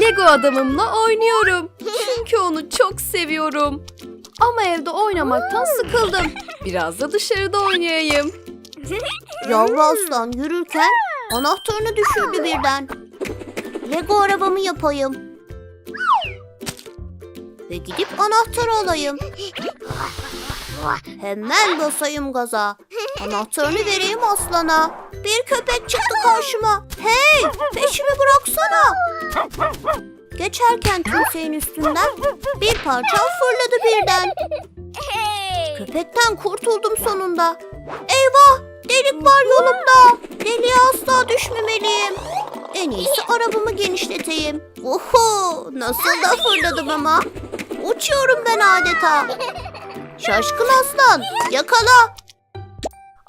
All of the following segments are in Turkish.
Lego adamımla oynuyorum. Çünkü onu çok seviyorum. Ama evde oynamaktan sıkıldım. Biraz da dışarıda oynayayım. Yavru aslan yürürken anahtarını düşürdü birden. Lego arabamı yapayım. Ve gidip anahtarı alayım. Hemen basayım gaza. Anahtarını vereyim aslana. Bir köpek çıktı karşıma. Hey peşimi bıraksana. Geçerken tümseyin üstünden bir parça fırladı birden. Köpekten kurtuldum sonunda. Eyvah delik var yolumda. Deliğe asla düşmemeliyim. En iyisi arabamı genişleteyim. Oho nasıl da fırladım ama. Uçuyorum ben adeta. Şaşkın aslan yakala.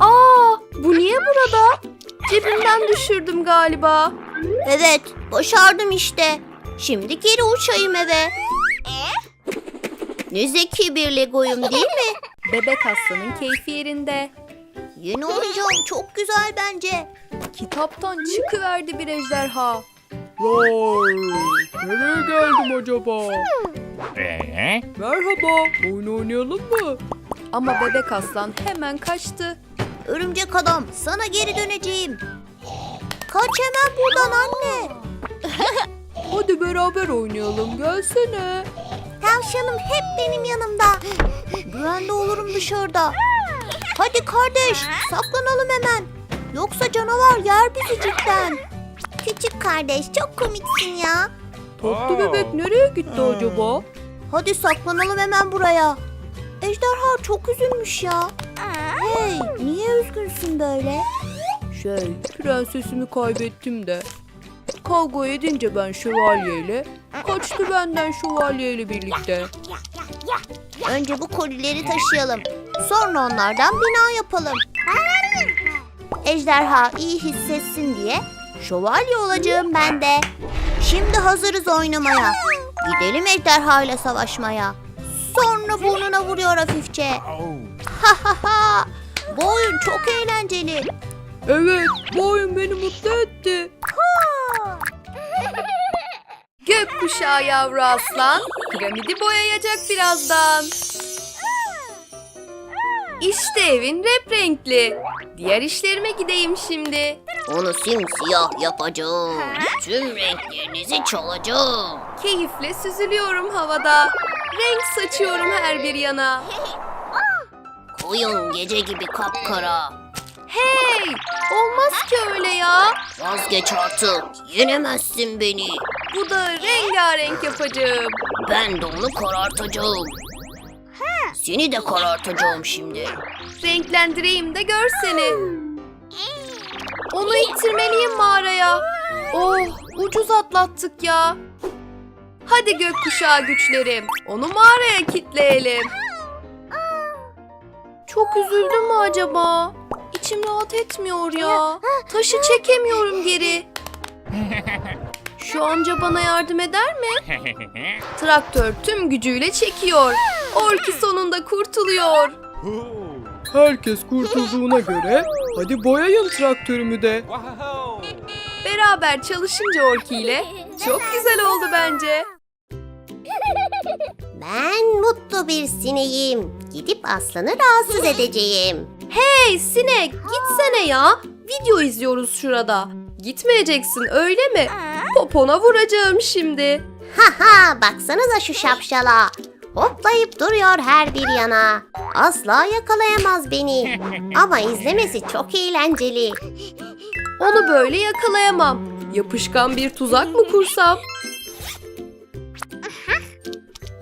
Aa, bu niye burada? Cebimden düşürdüm galiba. Evet başardım işte. Şimdi geri uçayım eve. Ne zeki bir legoyum değil mi? Bebek aslanın keyfi yerinde. Yeni oyuncağım çok güzel bence. Kitaptan çıkıverdi bir ejderha. Vay! Nereye geldim acaba? Ee? Merhaba, oyun oynayalım mı? Ama bebek aslan hemen kaçtı. Örümcek adam sana geri döneceğim. Kaç hemen buradan anne. Hadi beraber oynayalım, gelsene. Tavşanım hep benim yanımda. Güvende olurum dışarıda. Hadi kardeş saklanalım hemen. Yoksa canavar yer bizi cidden. Küçük kardeş çok komiksin ya. Tatlı bebek nereye gitti acaba? Hadi saklanalım hemen buraya. Ejderha çok üzülmüş ya. Hey niye üzgünsün böyle? Şey, prensesimi kaybettim de. Kavga edince ben şövalyeyle, kaçtı benden şövalyeyle birlikte. Önce bu kolileri taşıyalım. Sonra onlardan bina yapalım. Ejderha iyi hissetsin diye şövalye olacağım ben de. Şimdi hazırız oynamaya. Gidelim ejderha ile savaşmaya. Sonra burnuna vuruyor hafifçe. Ha ha ha. Bu oyun çok eğlenceli. Evet, bu oyun beni mutlu etti. Gökkuşağı yavru aslan piramidi boyayacak birazdan. İşte evin rep renkli. Diğer işlerime gideyim şimdi. Onu simsiyah yapacağım. Tüm renklerinizi çalacağım. Keyifle süzülüyorum havada. Renk saçıyorum her bir yana. Koyun gece gibi kapkara. Hey! Olmaz ki öyle ya. Vazgeç artık. Yenemezsin beni. Bu da rengarenk yapacağım. Ben de onu karartacağım. Seni de karartacağım şimdi. Renklendireyim de gör seni. Onu ittirmeliyim mağaraya. Oh ucuz atlattık ya. Hadi gökkuşağı güçlerim. Onu mağaraya kitleyelim. Çok üzüldüm mü acaba? İçim rahat etmiyor ya. Taşı çekemiyorum geri. Şu amca bana yardım eder mi? Traktör tüm gücüyle çekiyor. Orki sonunda kurtuluyor. Herkes kurtulduğuna göre hadi boyayın traktörümü de. Beraber çalışınca Orki ile çok güzel oldu bence. Ben mutlu bir sineğim. Gidip aslanı rahatsız edeceğim. Hey sinek gitsene ya. Video izliyoruz şurada. Gitmeyeceksin öyle mi? Popona vuracağım şimdi. Haha baksanıza şu şapşala. Hoplayıp duruyor her bir yana. Asla yakalayamaz beni. Ama izlemesi çok eğlenceli. Onu böyle yakalayamam. Yapışkan bir tuzak mı kursam?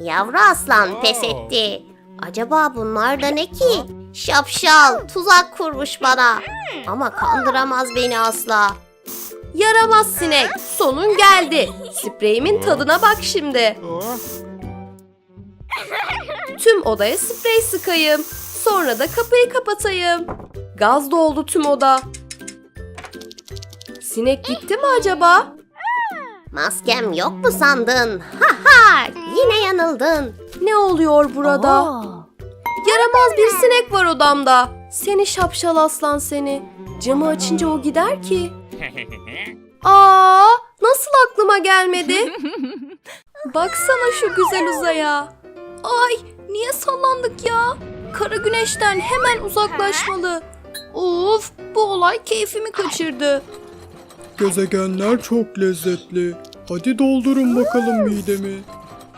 Yavru aslan pes etti. Acaba bunlar da ne ki? Şapşal tuzak kurmuş bana. Ama kandıramaz beni asla. Yaramaz sinek. Sonun geldi. Spreyimin tadına bak şimdi. Tüm odaya sprey sıkayım. Sonra da kapıyı kapatayım. Gaz doldu tüm oda. Sinek gitti mi acaba? Maskem yok mu sandın? Ha ha yine yanıldın. Ne oluyor burada? Yaramaz bir sinek var odamda. Seni şapşal aslan seni. Camı açınca o gider ki. Aa, nasıl aklıma gelmedi? Baksana şu güzel uzaya. Ay niye sallandık ya? Kara güneşten hemen uzaklaşmalı. Of bu olay keyfimi kaçırdı. Gezegenler çok lezzetli. Hadi doldurun bakalım midemi.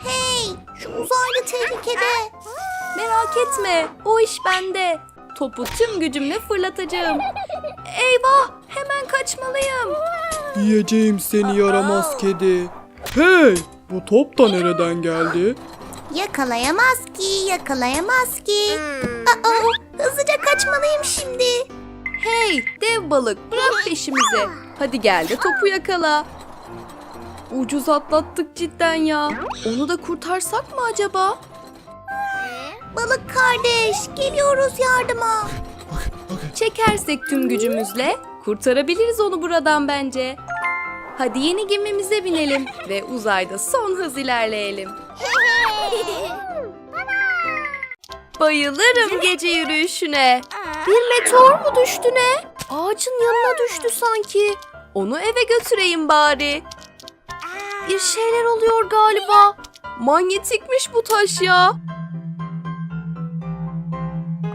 Hey, şu uzaylı tehlikede. Merak etme o iş bende. Topu tüm gücümle fırlatacağım. Eyvah hemen kaçmalıyım. Yiyeceğim seni yaramaz kedi. Hey! Bu top da nereden geldi? Yakalayamaz ki, yakalayamaz ki. Aa, hızlıca kaçmalıyım şimdi. Hey dev balık bırak peşimizi. Hadi gel de topu yakala. Ucuz atlattık cidden ya. Onu da kurtarsak mı acaba? Balık kardeş, geliyoruz yardıma. Çekersek tüm gücümüzle kurtarabiliriz onu buradan bence. Hadi yeni gemimize binelim ve uzayda son hız ilerleyelim. Bayılırım gece yürüyüşüne. Bir meteor mu düştü ne? Ağacın yanına düştü sanki. Onu eve götüreyim bari. Bir şeyler oluyor galiba. Manyetikmiş bu taş ya.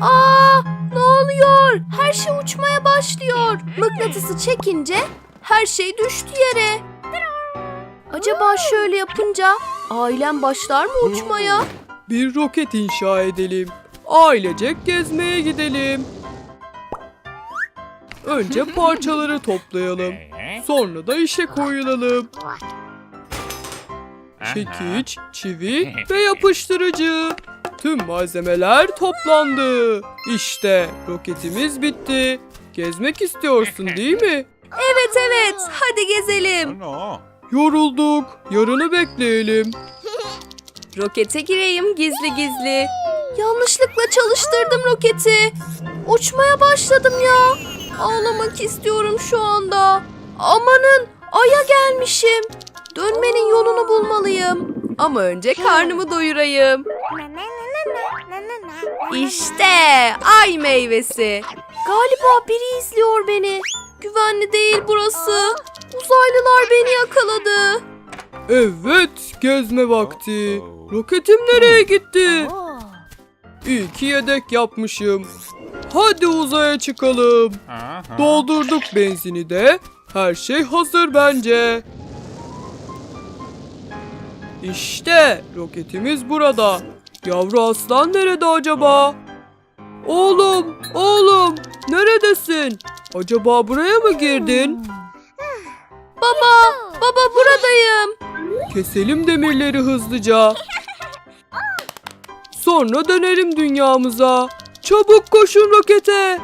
Aa, ne oluyor? Her şey uçmaya başlıyor. Mıknatısı çekince her şey düştü yere. Acaba şöyle yapınca ailem başlar mı uçmaya? Bir roket inşa edelim. Ailecek gezmeye gidelim. Önce parçaları toplayalım. Sonra da işe koyulalım. Çekiç, çivi ve yapıştırıcı. Tüm malzemeler toplandı. İşte roketimiz bitti. Gezmek istiyorsun değil mi? Evet evet hadi gezelim. Yorulduk. Yarını bekleyelim. Rokete gireyim gizli gizli. Yanlışlıkla çalıştırdım roketi. Uçmaya başladım ya. Ağlamak istiyorum şu anda. Amanın aya gelmişim. Dönmenin yolunu bulmalıyım. Ama önce karnımı doyurayım. İşte ay meyvesi. Galiba biri izliyor beni. Güvenli değil burası. Uzaylılar beni yakaladı. Evet, gezme vakti. Roketim nereye gitti? İyi ki yedek yapmışım. Hadi uzaya çıkalım. Doldurduk benzini de. Her şey hazır bence. İşte roketimiz burada. Yavru aslan nerede acaba? Oğlum, oğlum, neredesin? Acaba buraya mı girdin? Baba, baba buradayım. Keselim demirleri hızlıca. Sonra dönelim dünyamıza. Çabuk koşun rokete.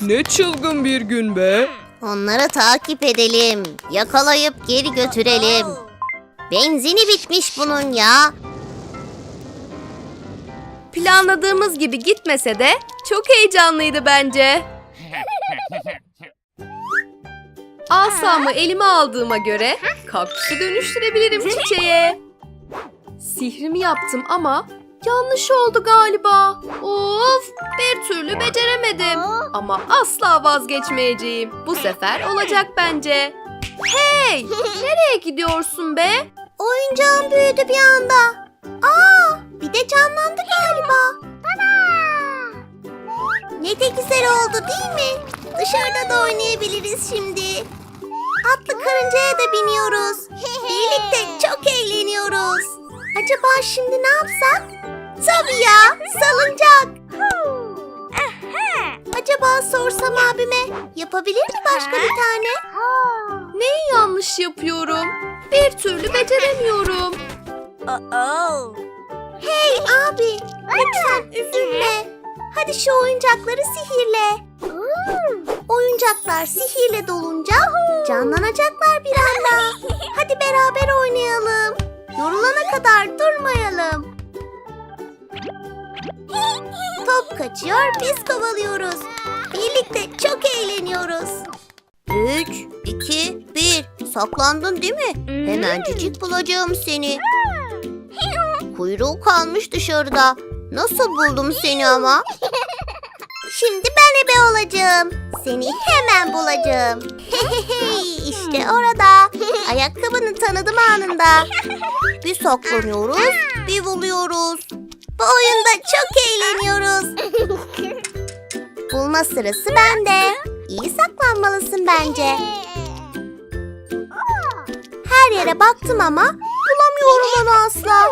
Ne çılgın bir gün be. Onları takip edelim. Yakalayıp geri götürelim. Benzini bitmiş bunun ya. Planladığımız gibi gitmese de çok heyecanlıydı bence. Asamı elime aldığıma göre kaktüsü dönüştürebilirim çiçeğe. Sihrimi yaptım ama yanlış oldu galiba. Of bir türlü beceremedim. Ama asla vazgeçmeyeceğim. Bu sefer olacak bence. Hey nereye gidiyorsun be? Oyuncağım büyüdü bir anda. Aa, bir de canlandı galiba. Ne de güzel oldu değil mi? Dışarıda da oynayabiliriz şimdi. Atlı karıncaya da biniyoruz. Birlikte çok eğleniyoruz. Acaba şimdi ne yapsak? Tabii ya, salıncak. Acaba sorsam abime yapabilir mi başka bir tane? Neyi yanlış yapıyorum? Bir türlü beceremiyorum. Hey abi, lütfen üzülme. Hadi şu oyuncakları sihirle. Oyuncaklar sihirle dolunca canlanacaklar bir anda. Hadi beraber oynayalım. Yorulana kadar durmayalım. Top kaçıyor, biz kovalıyoruz. Birlikte çok eğleniyoruz. Üç, iki, bir. Saklandın değil mi? Hemencik bulacağım seni. Kuyruğu kalmış dışarıda. Nasıl buldum seni ama? Şimdi ben ebe olacağım. Seni hemen bulacağım. işte orada. Ayakkabını tanıdım anında. Bir saklanıyoruz, bir buluyoruz. Bu oyunda çok eğleniyoruz. Bulma sırası bende. İyi saklanmalısın bence. Her yere baktım ama bulamıyorum onu asla.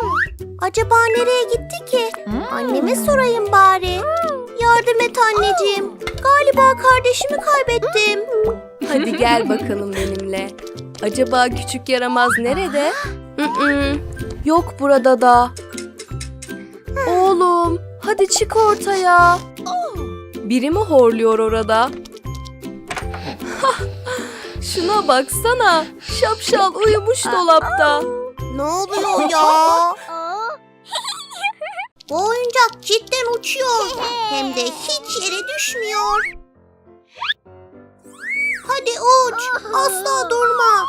Acaba nereye gitti ki? Anneme sorayım bari. Yardım et anneciğim. Galiba kardeşimi kaybettim. Hadi gel bakalım benimle. Acaba küçük yaramaz nerede? Yok burada da. Oğlum, hadi çık ortaya. Biri mi horluyor orada? Şuna baksana. Şapşal uyumuş dolapta. Ne oluyor ya? Bu oyuncak cidden uçuyor. Hem de hiç yere düşmüyor. Hadi uç. Asla durma.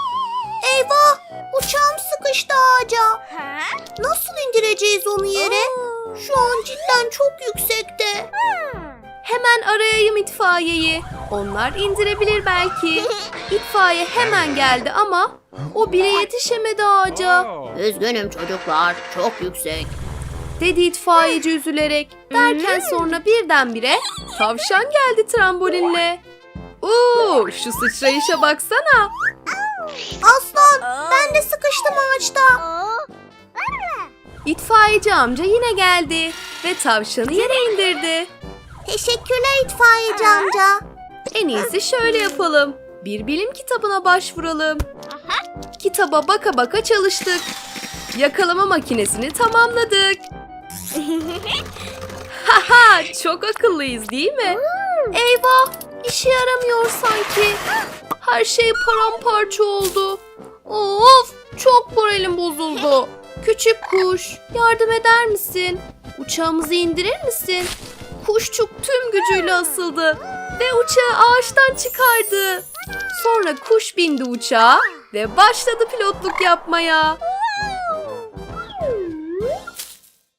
Eyvah! Uçağım sıkıştı ağaca. Nasıl indireceğiz onu yere? Şu an cidden çok yüksekte. Hemen arayayım itfaiyeyi. Onlar indirebilir belki. İtfaiye hemen geldi ama o bile yetişemedi ağaca. Üzgünüm çocuklar. Çok yüksek. Dedi itfaiyeci üzülerek. Derken sonra birdenbire tavşan geldi trambolinle. Oo, şu sıçrayışa baksana. Aslan ben de sıkıştım ağaçta. İtfaiyeci amca yine geldi ve tavşanı yere indirdi. Teşekkürler itfaiyeci amca. En iyisi şöyle yapalım. Bir bilim kitabına başvuralım. Kitaba baka baka çalıştık. Yakalama makinesini tamamladık. Haha çok akıllıyız değil mi? Eyvah işe yaramıyor sanki. Her şey paramparça oldu. Of çok moralim bozuldu. Küçük kuş yardım eder misin? Uçağımızı indirir misin? Kuşçuk tüm gücüyle asıldı ve uçağı ağaçtan çıkardı. Sonra kuş bindi uçağa ve başladı pilotluk yapmaya.